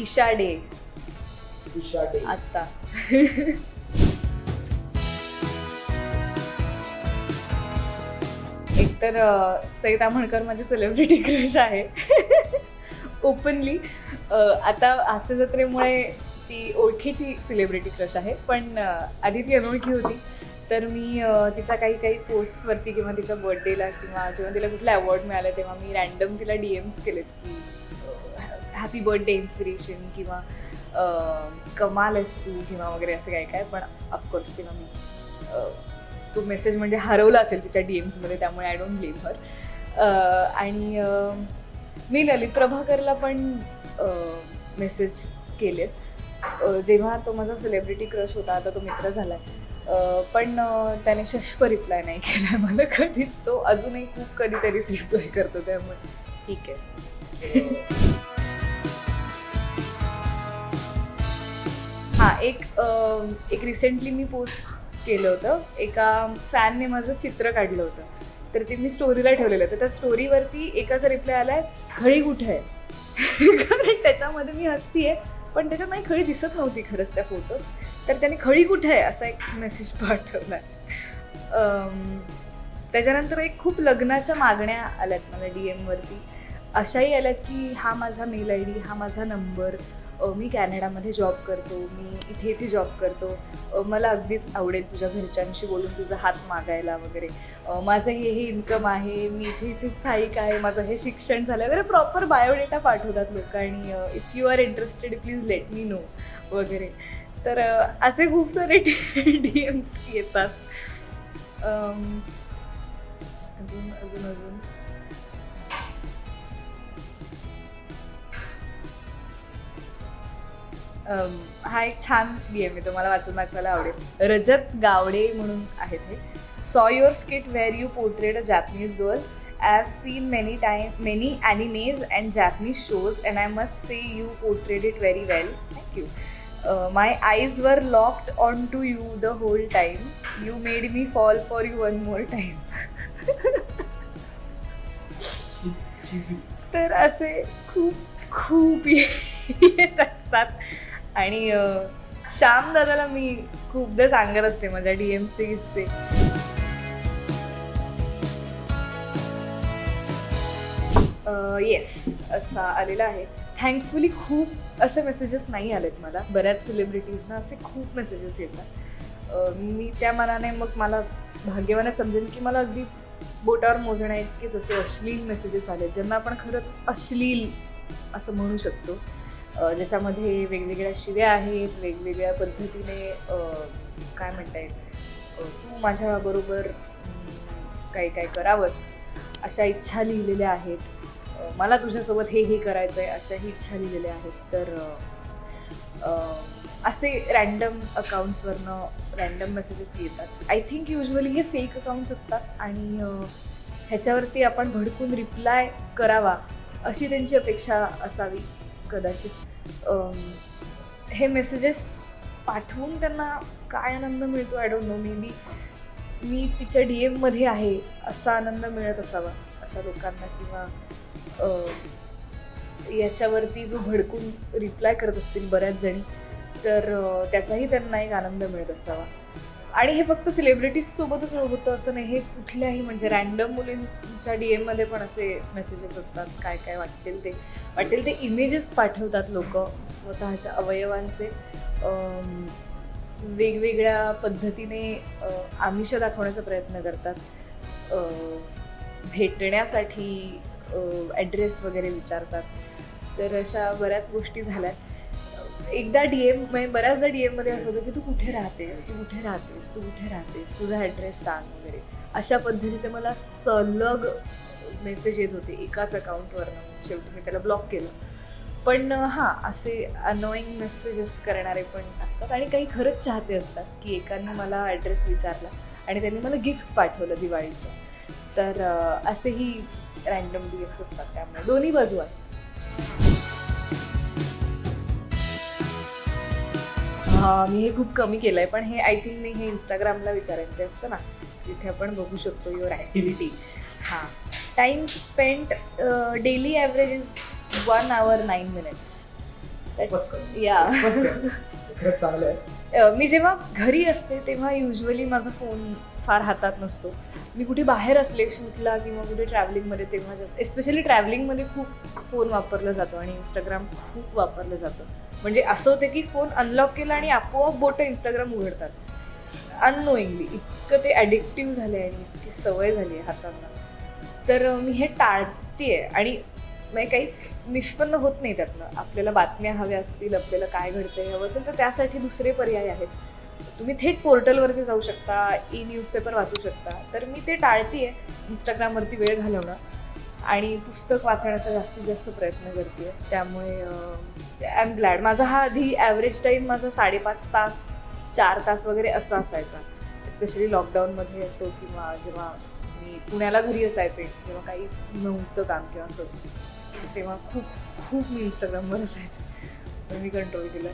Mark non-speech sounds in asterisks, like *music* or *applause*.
Isha day. Isha day. आत्ता. एकतर सईता म्हणकर माझी सेलिब्रिटी क्रश आहे. *laughs* ओपनली आता हास्य जत्रेमुळे ती ओळखीची सेलिब्रिटी क्रश आहे. पण आधी ती अनोळखी होती. तर मी तिच्या काही काही पोस्टवरती किंवा तिच्या बर्थडेला किंवा जेव्हा तिला कुठला अवॉर्ड मिळाला तेव्हा मी रॅन्डम तिला डी एम्स केलेत. की हॅपी बर्थडे इन्स्पिरेशन किंवा कमाल आहेस तू किंवा वगैरे असं काय काय पण ऑफकोर्स तिला मी तो मेसेज म्हणजे हरवला असेल तिच्या डी एम्समध्ये त्यामुळे आय डोंट ब्लेम हर आणि मी ललित प्रभाकरला पण मेसेज केलेत. जेव्हा तो माझा सेलिब्रिटी क्रश होता आता तो मित्र झाला आहे पण त्याने शष्प रिप्लाय नाही केला मला कधीच. तो अजूनही खूप कधीतरीच रिप्लाय करतो त्यामुळे. ठीक आहे. हो. एक एक रिसेंटली मी पोस्ट केलं होतं. एका फॅनने माझं चित्र काढलं होतं. तर ते मी स्टोरीला ठेवलेलं. तर त्या स्टोरीवरती एकाचा रिप्लाय आलाय खळी कुठे आहे? *laughs* कारण त्याच्यामध्ये मी हसतीये पण त्याच्यात नाही खळी दिसत नव्हती खरंच त्या फोटोत तर त्याने खळी कुठे आहे? असा एक मेसेज पाठवला त्याच्यानंतर एक खूप लग्नाच्या मागण्या आल्यात मला डी एमवरती अशाही आल्यात की हा माझा मेल आय डी हा माझा नंबर मी कॅनडामध्ये जॉब करतो मी इथे इथे जॉब करतो. मला अगदीच आवडेल तुझ्या घरच्यांशी बोलून तुझा हात मागायला वगैरे. माझं हे हे इन्कम आहे मी इथे इथे स्थायिक आहे माझं हे शिक्षण झालं वगैरे प्रॉपर बायोडेटा पाठवतात लोक आणि if you are interested please let me know वगैरे. तर असे खूप सारे डी एम्स येतात. अजून अजून अजून. अम, हा एक छान एम आहे तो मला वाचून दाखवायला आवडेल. रजत गावडे म्हणून आहेत हे. Saw your skit where you portrait a Japanese girl I have seen many time many animes and Japanese shows and I must say you portrait it very well thank you my eyes were locked on to you the whole time you made me fall for you one more time तर असे खूप खूप येत असतात. आणि श्याम दादाला मी खूपदा सांगत असते माझ्या डीएमचे किस्से येस असा आलेला आहे. थँकफुली खूप असे मेसेजेस नाही आलेत मला. बऱ्याच सेलिब्रिटीजना असे खूप मेसेजेस येतात. मी त्या मनाने मग मला भाग्यवानच समजेन की मला अगदी बोटावर मोजण्या इतके जसे अश्लील मेसेजेस आले ज्यांना आपण खरंच अश्लील असं म्हणू शकतो. ज्याच्यामध्ये वेगवेगळ्या शिव्या आहेत वेगवेगळ्या पद्धतीने काय म्हणता येईल? तू माझ्याबरोबर अं, काही काय करावंस अशा इच्छा लिहिलेल्या आहेत. मला तुझ्यासोबत हे हे करायचं आहे अशाही इच्छा लिहिलेल्या आहेत. तर असे रॅन्डम अकाउंट्सवरनं रॅन्डम मेसेजेस येतात. आय थिंक युजली हे फेक अकाउंट्स असतात आणि ह्याच्यावरती आपण भडकून रिप्लाय करावा अशी त्यांची अपेक्षा असावी. कदाचित हे मेसेजेस पाठवून त्यांना काय आनंद मिळतो? I don't know may be मी तिच्या डी एममध्ये आहे असा आनंद मिळत असावा अशा लोकांना किंवा याच्यावरती जो भडकून रिप्लाय करत असतील बऱ्याच जणी तर त्याचाही त्यांना एक आनंद मिळत असावा. आणि हे फक्त सेलिब्रिटीज सोबतच होतं असं नाही. हे कुठल्याही म्हणजे रॅन्डम मुलींच्या डी एममध्ये पण असे मेसेजेस असतात. काय काय वाटतील ते? वाटेल ते इमेजेस पाठवतात लोक स्वतःच्या अवयवांचे. वेगवेगळ्या पद्धतीने आमिष दाखवण्याचा प्रयत्न करतात. भेटण्यासाठी ॲड्रेस वगैरे विचारतात. तर अशा बऱ्याच गोष्टी झाल्या. एकदा डी एम म्हणजे बऱ्याचदा डी एममध्ये असं होतं की तू कुठे राहतेस? तू कुठे राहतेस? तू कुठे राहतेस? तुझा ॲड्रेस सांग वगैरे. अशा पद्धतीचे मला सलग मेसेज येत होते एकाच अकाउंटवरनं शेवटी मी त्याला ब्लॉक केलं. पण हां असे अनोईंग मेसेजेस करणारे पण असतात आणि काही खरंच चाहते असतात की एकाने मला ॲड्रेस विचारला आणि त्यांनी मला गिफ्ट पाठवलं दिवाळीचं. तर असेही रँडम डी असतात त्यामुळे. दोन्ही बाजू आहेत मी हे खूप कमी केलंय पण हे आय थिंक मी हे इंस्टाग्रामला विचारेन ते असतं ना जिथे आपण बघू शकतो युअर ॲक्टिव्हिटीज हां. Time spent daily average is one hour nine minutes. या चांगलं आहे. मी जेव्हा घरी असते तेव्हा युजली माझा फोन फार हातात नसतो. मी कुठे बाहेर असले शूटला किंवा कुठे ट्रॅव्हलिंगमध्ये तेव्हा जास्त एस्पेशली ट्रॅव्हलिंगमध्ये खूप फोन वापरला जातो आणि इंस्टाग्राम खूप वापरलं जातं. म्हणजे असं होतं की फोन अनलॉक केला आणि आपोआप बोटं इंस्टाग्राम उघडतात. अननोईंगली इतकं ते ॲडिक्टिव्ह झालं आहे आणि इतकी सवय झाली आहे हातांना. तर मी हे टाळते आणि म्हणजे काहीच निष्पन्न होत नाही त्यातनं. आपल्याला बातम्या हव्या असतील आपल्याला काय घडतंय हवं असेल तर त्यासाठी दुसरे पर्याय आहेत. तुम्ही थेट पोर्टलवरती जाऊ शकता ई न्यूजपेपर वाचू शकता. तर मी ते टाळतीये. इंस्टाग्रामवरती वेळ घालवणं. आणि पुस्तक वाचण्याचा जास्तीत जास्त प्रयत्न करते. त्यामुळे आय एम ग्लॅड माझा हा आधी ॲव्हरेज टाईम माझा साडेपाच तास चार तास वगैरे असा असायचा. स्पेशली लॉकडाऊनमध्ये असो किंवा जेव्हा मी पुण्याला घरी असायचे जेव्हा काही नव्हतं काम किंवा असं. तेव्हा खूप खूप मी इंस्टाग्रामवर असायचं. मी कंट्रोल केलं.